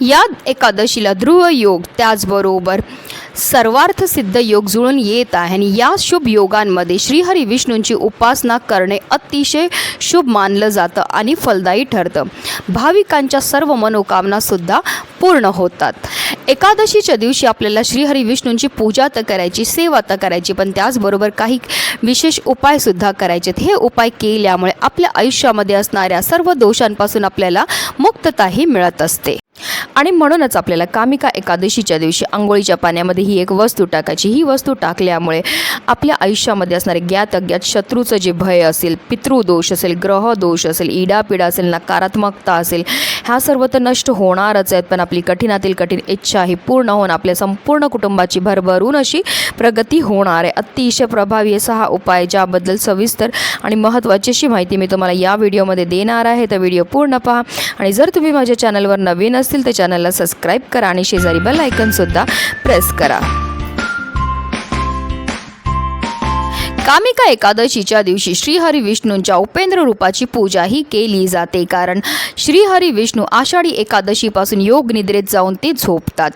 या एकादशीला ध्रुव योग त्याचबरोबर सर्वार्थ सिद्ध योग जुळून येत आहे. आणि या शुभ योगांमध्ये श्रीहरी विष्णूंची उपासना करणे अतिशय शुभ मानलं जातं आणि फलदायी ठरतं. भाविकांच्या सर्व मनोकामनासुद्धा पूर्ण होतात. एकादशीच्या दिवशी आपल्याला श्रीहरी विष्णूंची पूजा तर करायची सेवा तर करायची पण त्याचबरोबर काही विशेष उपायसुद्धा करायचे हे उपाय केल्यामुळे आपल्या आयुष्यामध्ये असणाऱ्या सर्व दोषांपासून आपल्याला मुक्तताही मिळत असते. आणि म्हणूनच आपल्याला कामिका एकादशीच्या दिवशी आंघोळीच्या पाण्यामध्ये ही एक वस्तू टाकायची. ही वस्तू टाकल्यामुळे आपल्या आयुष्यामध्ये असणारे ज्ञात अज्ञात शत्रूचं जे भय असेल पितृदोष असेल ग्रहदोष असेल इडापिडा असेल नकारात्मकता असेल ह्या सर्व तर नष्ट होणारच आहेत पण आपली कठीणातील कठीण इच्छा ही पूर्ण होऊन आपल्या संपूर्ण कुटुंबाची भरभरून अशी प्रगती होणार आहे. अतिशय प्रभावी असा हा उपाय ज्याबद्दल सविस्तर आणि महत्त्वाची अशी माहिती मी तुम्हाला या व्हिडिओमध्ये देणार आहे. तर व्हिडिओ पूर्ण पहा. आणि जर तुम्ही माझ्या चॅनलवर नवीन असतील तर चॅनलला सबस्क्राईब करा आणि शेजारी बेल आयकनसुद्धा प्रेस करा. कामिका एकादशीच्या दिवशी श्रीहरी विष्णूंच्या उपेंद्र रूपाची पूजा ही केली जाते. कारण श्रीहरी विष्णू आषाढी एकादशीपासून योग निद्रेत जाऊन ते झोपतात.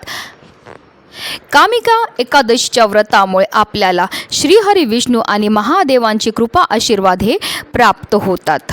कामिका एकादशीच्या व्रतामुळे आपल्याला श्रीहरी विष्णू आणि महादेवांची कृपा आशीर्वाद हे प्राप्त होतात.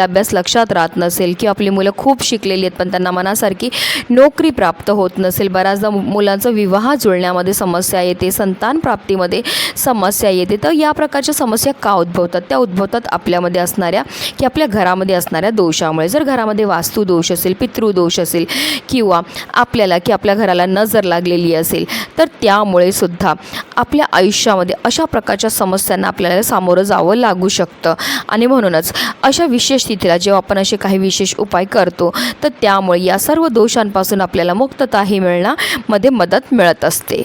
अभ्यास लक्षात राहत नसेल किंवा आपली मुलं खूप शिकलेली आहेत पण त्यांना मनासारखी नोकरी प्राप्त होत नसेल. बऱ्याचदा मुलांचं विवाह जुळण्यामध्ये समस्या येते संतान प्राप्तीमध्ये समस्या येते. तर या प्रकारच्या समस्या का उद्भवतात? त्या उद्भवतात आपल्यामध्ये असणाऱ्या की आपल्या घरामध्ये असणाऱ्या दोषामुळे. जर घरामध्ये वास्तुदोष असेल पितृदोष असेल किंवा आपल्याला की आपल्या घराला नजर लागलेली असेल तर त्यामुळे सुद्धा आपल्या आयुष्यामध्ये अशा प्रकारच्या समस्यांना आपल्याला सामोरं जावं लागू शकतं. आणि म्हणूनच अशा विशेष तिथीला जेव्हा आपण असे काही विशेष उपाय करतो तर त्यामुळे या सर्व दोषांपासून आपल्याला मुक्तताही मिळण्यामध्ये मदत मिळत असते.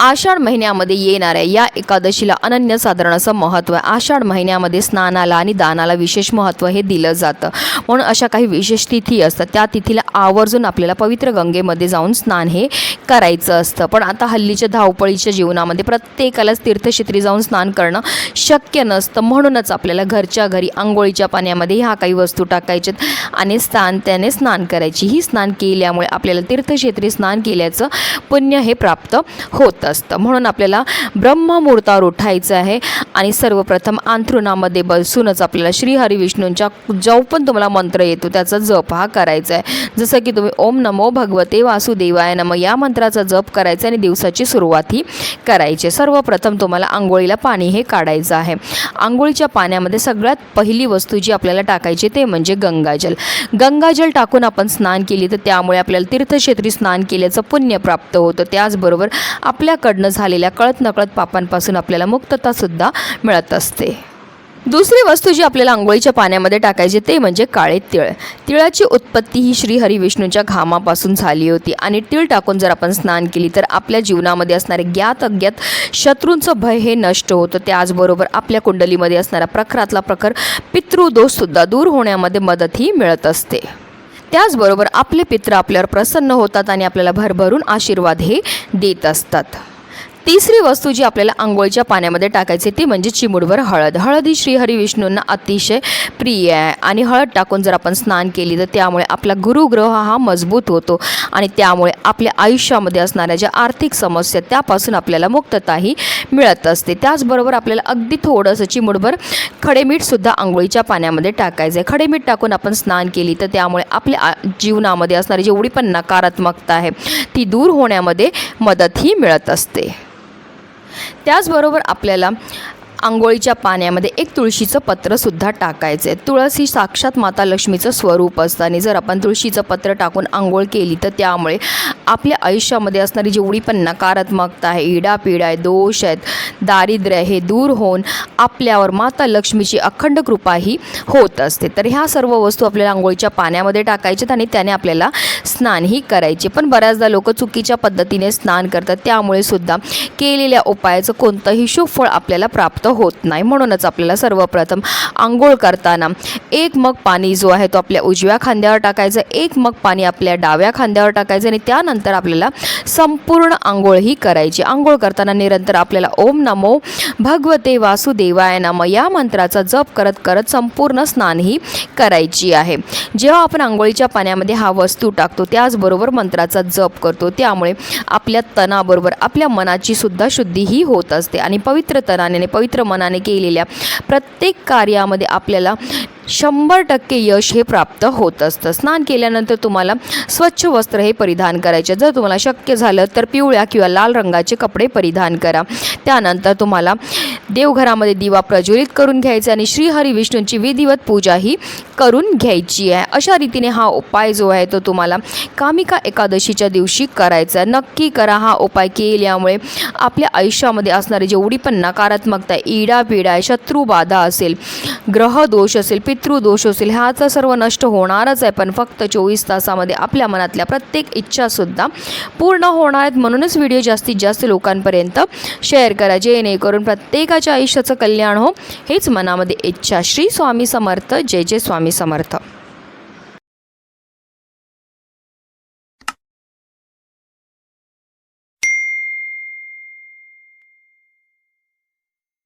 आषाढ महिन्यामध्ये येणाऱ्या या एकादशीला अनन्यसाधारण असं महत्त्व आहे. आषाढ महिन्यामध्ये स्नानाला आणि दानाला विशेष महत्त्व हे दिलं जातं. म्हणून अशा काही विशेष तिथी असतात. त्या तिथीला आवर्जून आपल्याला पवित्र गंगेमध्ये जाऊन स्नान हे करायचं असतं. पण आता हल्लीच्या धावपळीच्या जीवनामध्ये प्रत्येकालाच तीर्थक्षेत्री जाऊन स्नान करणं शक्य नसतं. म्हणूनच आपल्याला घरच्या घरी आंघोळीच्या पाण्यामध्ये ह्या काही वस्तू टाकायच्यात आणि स्नान त्याने स्नान करायची. ही स्नान केल्यामुळे आपल्याला तीर्थक्षेत्री स्नान केल्याचं पुण्य हे प्राप्त होत. असतं. म्हणून आपल्याला ब्रह्ममुहूर्तावर उठायचं आहे. आणि सर्वप्रथम अंथरुणामध्ये बसूनच आपल्याला श्रीहरी विष्णूंच्या जो पण तुम्हाला मंत्र येतो. त्याचा जप हा करायचा आहे. जसं की तुम्ही ओम नमो भगवते वासुदेवाय नम या मंत्राचा जप करायचा आणि दिवसाची सुरुवात ही करायची सर्वप्रथम तुम्हाला आंघोळीला पाणी हे काढायचं आहे. आंघोळीच्या पाण्यामध्ये सगळ्यात पहिली वस्तू जी आपल्याला टाकायची ते म्हणजे गंगाजल. गंगाजल टाकून आपण स्नान केली तर त्यामुळे आपल्याला तीर्थक्षेत्री स्नान केल्याचं पुण्य प्राप्त होतं. त्याचबरोबर आपल्या आपल्याकडनं झालेल्या कळत नकळत पापांपासून आपल्याला मुक्ततासुद्धा मिळत असते. दुसरी वस्तू जी आपल्याला आंघोळीच्या पाण्यामध्ये टाकायची ते म्हणजे काळे तिळ. तिळाची उत्पत्ती ही श्री हरिविष्णूंच्या घामापासून झाली होती आणि तिळ टाकून जर आपण स्नान केली तर आपल्या जीवनामध्ये असणारे ज्ञात अज्ञात शत्रूंचं भय हे नष्ट होतं. त्याचबरोबर आपल्या कुंडलीमध्ये असणारा प्रखरातला प्रखर पितृदोषसुद्धा दूर होण्यामध्ये मदतही मिळत असते. त्याचबरोबर आपले पित्र आपल्यावर प्रसन्न होतात आणि आपल्याला भरभरून आशीर्वाद हे देत असतात. तिसरी वस्तू जी आपल्याला आंघोळीच्या पाण्यामध्ये टाकायची ती म्हणजे चिमुडभर हळद. हळद ही श्रीहरी विष्णूंना अतिशय प्रिय आहे. आणि हळद टाकून जर आपण स्नान केली तर त्यामुळे आपला गुरुग्रह हा मजबूत होतो. आणि त्यामुळे आपल्या आयुष्यामध्ये असणाऱ्या ज्या आर्थिक समस्या त्यापासून आपल्याला मुक्तताही मिळत असते. त्याचबरोबर आपल्याला अगदी थोडंसं चिमुडभर खडेमीठसुद्धा आंघोळीच्या पाण्यामध्ये टाकायचं आहे खडेमीठ टाकून आपण स्नान केली तर त्यामुळे आपल्या आ- जीवनामध्ये असणारी जेवढी पण नकारात्मकता आहे ती दूर होण्यामध्ये मदतही मिळत असते. त्याचबरोबर आपल्याला आंघोळीच्या पाण्यामध्ये एक तुळशीचं पत्रसुद्धा टाकायचं आहे तुळस ही साक्षात माता लक्ष्मीचं स्वरूप असतं आणि जर आपण तुळशीचं पत्र टाकून आंघोळ केली तर त्यामुळे आपल्या आयुष्यामध्ये असणारी जेवढी पण नकारात्मकता आहे इडापिडा आहे दोष आहेत दारिद्र्य हे दूर होऊन आपल्यावर माता लक्ष्मीची अखंड कृपा ही होत असते. तर ह्या सर्व वस्तू आपल्याला आंघोळीच्या पाण्यामध्ये टाकायच्यात आणि त्याने आपल्याला स्नानही करायचे. पण बऱ्याचदा लोक चुकीच्या पद्धतीने स्नान करतात. त्यामुळे सुद्धा केलेल्या उपायाचं कोणतंही शुभ फळ आपल्याला प्राप्त होत नाही. म्हणूनच आपल्याला सर्वप्रथम आंघोळ करताना एक मग पाणी जो आहे तो आपल्या उजव्या खांद्यावर टाकायचं एक मग पाणी आपल्या डाव्या खांद्यावर टाकायचं आणि त्यानंतर आपल्याला संपूर्ण आंघोळ ही करायची. आंघोळ करताना निरंतर आपल्याला ओम नमो भगवते वासुदेवाय नम या मंत्राचा जप करत करत संपूर्ण स्नान ही करायची आहे. जेव्हा आपण आंघोळीच्या पाण्यामध्ये हा वस्तू टाकतो त्याचबरोबर मंत्राचा जप करतो त्यामुळे आपल्या तणाबरोबर आपल्या मनाची सुद्धा शुद्धी ही होत असते आणि पवित्र तणाने पवित्र मनाने केलेल्या प्रत्येक कार्यामध्ये आपल्याला शंभर टक्के यश हे प्राप्त होत असतं. स्नान केल्यानंतर तुम्हाला स्वच्छ वस्त्र हे परिधान करायचे. जर तुम्हाला शक्य झालं तर पिवळ्या किंवा लाल रंगाचे कपडे परिधान करा. त्यानंतर तुम्हाला देवघरामध्ये दिवा प्रज्वलित करून घ्यायचा आणि श्रीहरी विष्णूंची विधिवत पूजा ही करून घ्यायची आहे. अशा रीतीने हा उपाय जो आहे तो तुम्हाला कामिका एकादशीच्या दिवशी करायचा आहे. नक्की करा हा उपाय केल्यामुळे आपल्या आयुष्यामध्ये असणारी जेवढी पण नकारात्मकता आहे, इडा पिडा आहे शत्रुबाधा असेल ग्रहदोष असेल पितृदोष असेल ह्याचा सर्व नष्ट होणारच आहे. पण फक्त चोवीस तासामध्ये आपल्या मनातल्या प्रत्येक इच्छासुद्धा पूर्ण होणार आहेत. म्हणूनच व्हिडिओ जास्तीत जास्त लोकांपर्यंत शेअर करा. जेणेकरून प्रत्येकाच्या आयुष्याचं कल्याण हो. हेच मनामध्ये इच्छा. श्री स्वामी समर्थ. जय जय स्वामी समर्थ